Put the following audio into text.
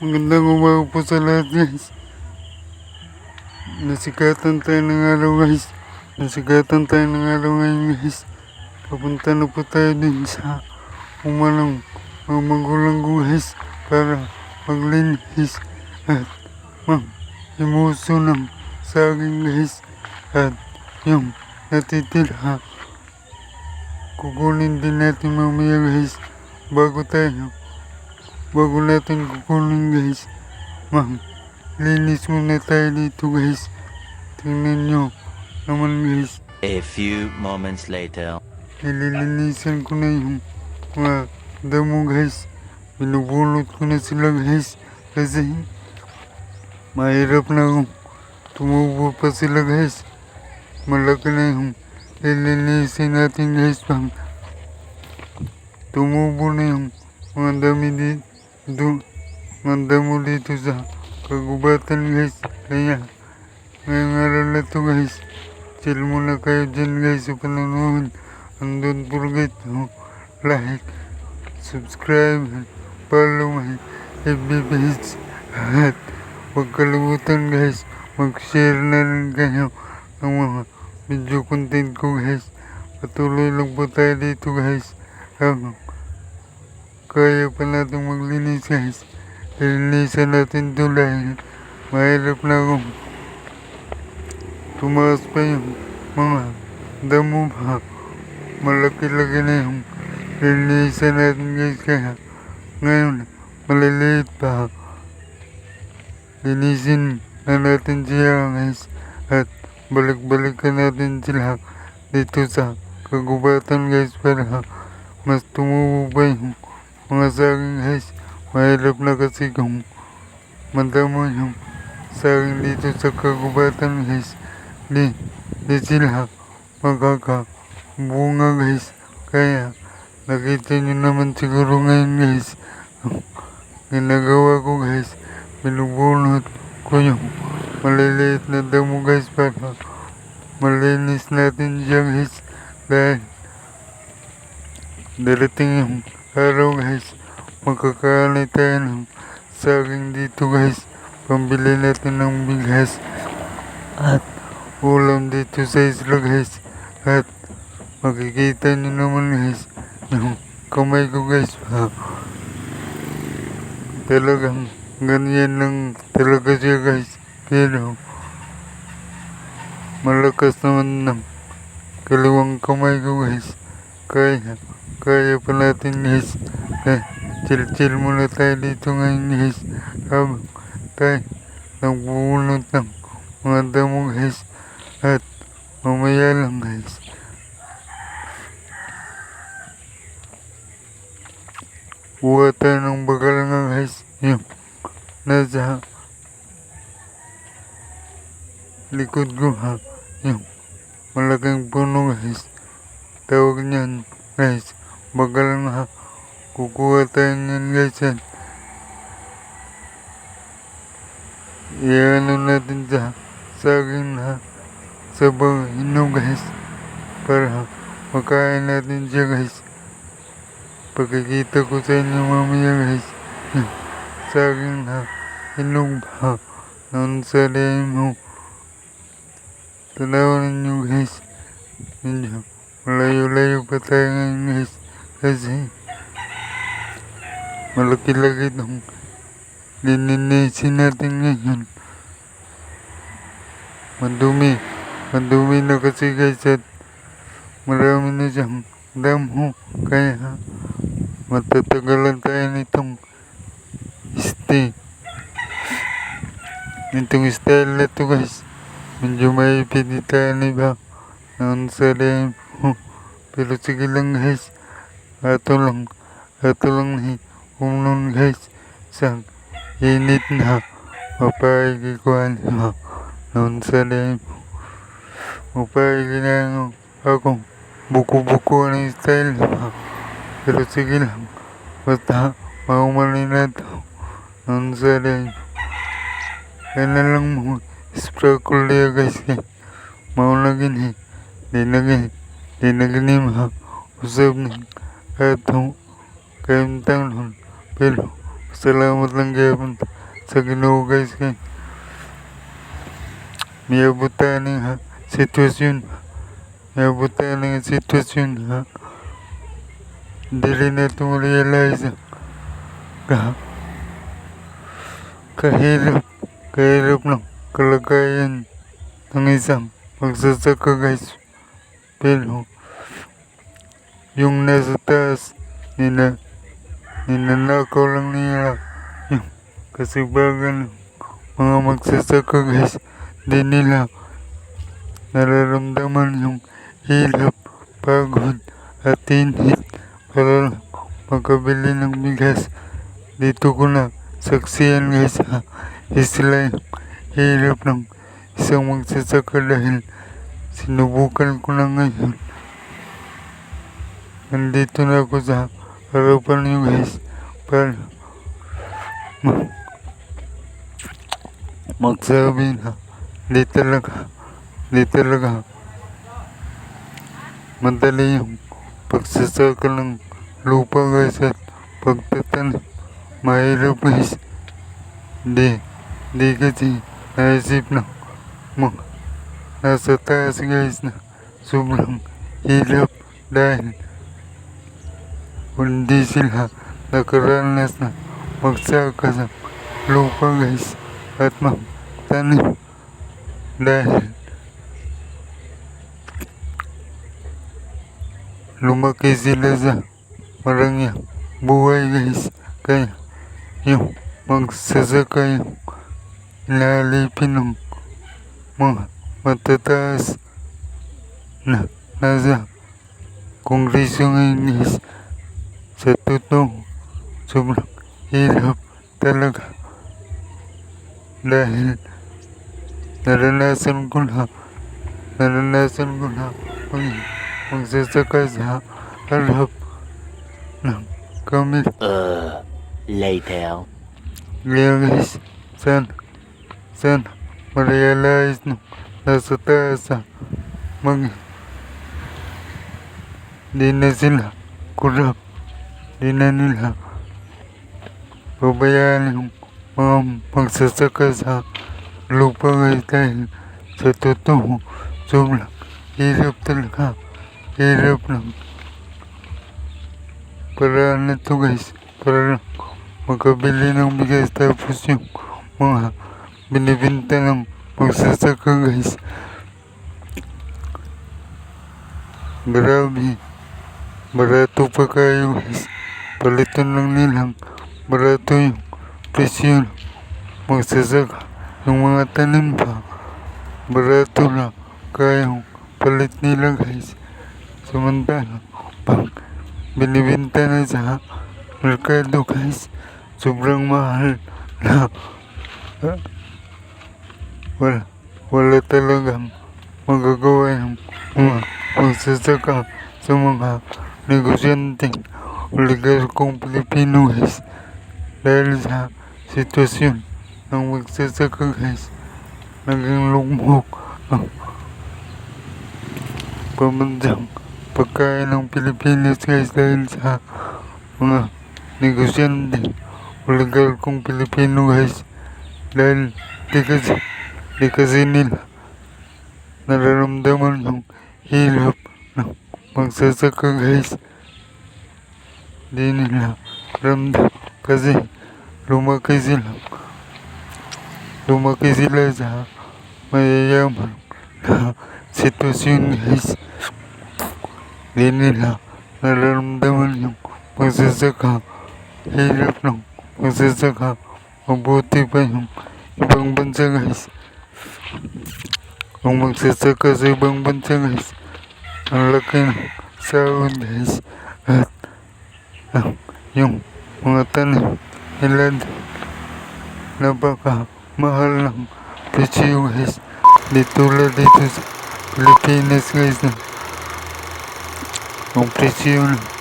Magandang umaga po sa lahat guys. Nasikatan tayo ng araw guys. Nasikatan tayo ng araw ngayon guys. Papunta na po tayo din sa umanong mga magulang ko guys para maglinis at mag imuso ng saging guys at yung natitira kukunin din natin mamaya guys bago tayo bago natin kukunin guys. Mag linis muna tayo dito guys. Tingnan nyo naman guys. A few moments later. nililinisan ko na yung mga damo guys. Binubulot ko na sila guys. Kasi mahirap na kung tumubo pa sila guys. Malaki na yung lilinisin natin guys pang tumubo na yung mga dami dito mga damo dito sa kagubatan guys kaya ngayong araw na to guys chill muna kayo dyan guys sa panonood and don't forget to like subscribe and follow my FB page at huwag kalimutan guys mag-share na rin kayo ng mga video content ko guys patuloy lang po tayo dito guys habang kaya pa natin maglinis guys. Lilinisan natin to dahil mahirap na kung tumaas pa yung mga damo pa. Malaki-laki na yung lilinisan natin guys. Kaya ngayon maliliit pa. Linisin na natin siya guys. At balik-balikan natin sila dito sa kagubatan guys para mas tumubo pa yung mga saging guys mahirap na kasi kung madamo yung saging dito sa kagubatan guys di, di sila magkakabunga guys kaya nakita nyo naman siguro ngayon guys ginagawa ko guys binubunot ko yung maliliit na damo guys para malinis natin siya guys dahil darating yung araw guys. Magkakaanay tayo ng saging dito guys. Pambili natin ng bigas. At ulam dito sa isla guys. At makikita nyo naman guys yung kamay ko guys. Pa talagang ganyan lang talaga siya guys. Pero malakas naman ng kaliwang kamay ko guys. Kaya kaya pa natin guys eh, chill chill muna tayo dito ngayon guys habang tayo nagbubunot ng mga damo guys at mamaya lang guys Kuha tayo ng bakal nga guys yung nasa likod ko ha? Yung malaking puno guys tawag niyan guys bakal nga kukuha tayo niyan guys at iano natin sa saging na sa bangino guys. Para makain natin siya guys. Pagkikita ko sa inyo mamaya guys. Saging na hinog ba noon sa mo. Tanawan ninyo guys. Medyo malayo-layo pa tayo ngayon guys kasi malaki-laki itong lininisin natin ngayon. Madumi madumi na kasi guys at marami na siyang damo kaya matatagalan tayo nitong stay nitong style na to guys. Medyo may pinitaan iba noon sa mo pero sige lang guys ato lang ato lang umnon guys sa init na mapaigikuan mo noon sa mo mapaigi na ako buko-buko ng style mo pero sige lang basta maumali na to noon sa mo kaya na lang mo sparkle dia guys kay mau lagi ni di lagi di lagi ni mah usap kahirap kahirap ng kalagayan ng isang magsasaka guys pero yung nasa taas nina ninanakaw lang nila. Yung kasibagan mga magsasaka guys. Di nila nararamdaman yung hirap, pagod at init. Para makabili ng bigas. Dito ko na saksiyan guys sa isla yung hirap ng isang magsasaka dahil sinubukan ko na ngayon nandito na ako sa harapan niyo guys para ma- magsabi na di talaga di talaga madali yung pagsasaka ng lupa guys at pagtatanim mahirap guys di di kasi naisip na mga nasa taas guys na sobrang hirap dahil hindi sila nakaranas na magsaka sa lupa guys at magtanim dahil lumaki sila sa marangyang buhay guys. Kaya yung magsasaka yung ilalipin ng mga matataas na nasa kongreso ngayon guys totoo sobrang hirap talaga dahil naranasan ko na naranasan ko na mag, magsasaka sa harap ng kami Uh, later. guys sana sana ma-realize nung nasa taas sa mag di na sila kurap di na nila pabayaan yung mga magsasaka sa lupa guys dahil sa totoo. Sobrang hirap talaga. Hirap lang. Para na to guys. Para lang makabili ng bigas. Tapos yung mga binibenta ng magsasaka guys. Grabe. Barato pa kayo guys palitan lang nilang barato yung presyo ng magsasaka yung mga tanim pa. Barato lang kayang palit nila guys samantala pag binibenta na sa merkado guys. Sobrang mahal na ah, wala wala talagang magagawa ng mga magsasaka sa mga negosyante legal kong Pilipino guys dahil sa sitwasyon ng magsasaka guys naging lugmok ang pambansang pagkain ng Pilipinas guys dahil sa mga negosyante legal kong Pilipino guys dahil di kasi di kasi nila nararamdaman yung hirap ng magsasaka guys di nila ramdam kasi lumaki sila lumaki sila sa mayayaman na sitwasyon guys di nila nararamdaman yung magsasaka hirap ng magsasaka mabuti pa yung ibang bansa guys kung magsasaka sa ibang bansa guys ang laki ng sahod guys at ah, yung mga tanim nila napaka mahal ng presyo guys di tulad dito sa Pilipinas guys na ang presyo ng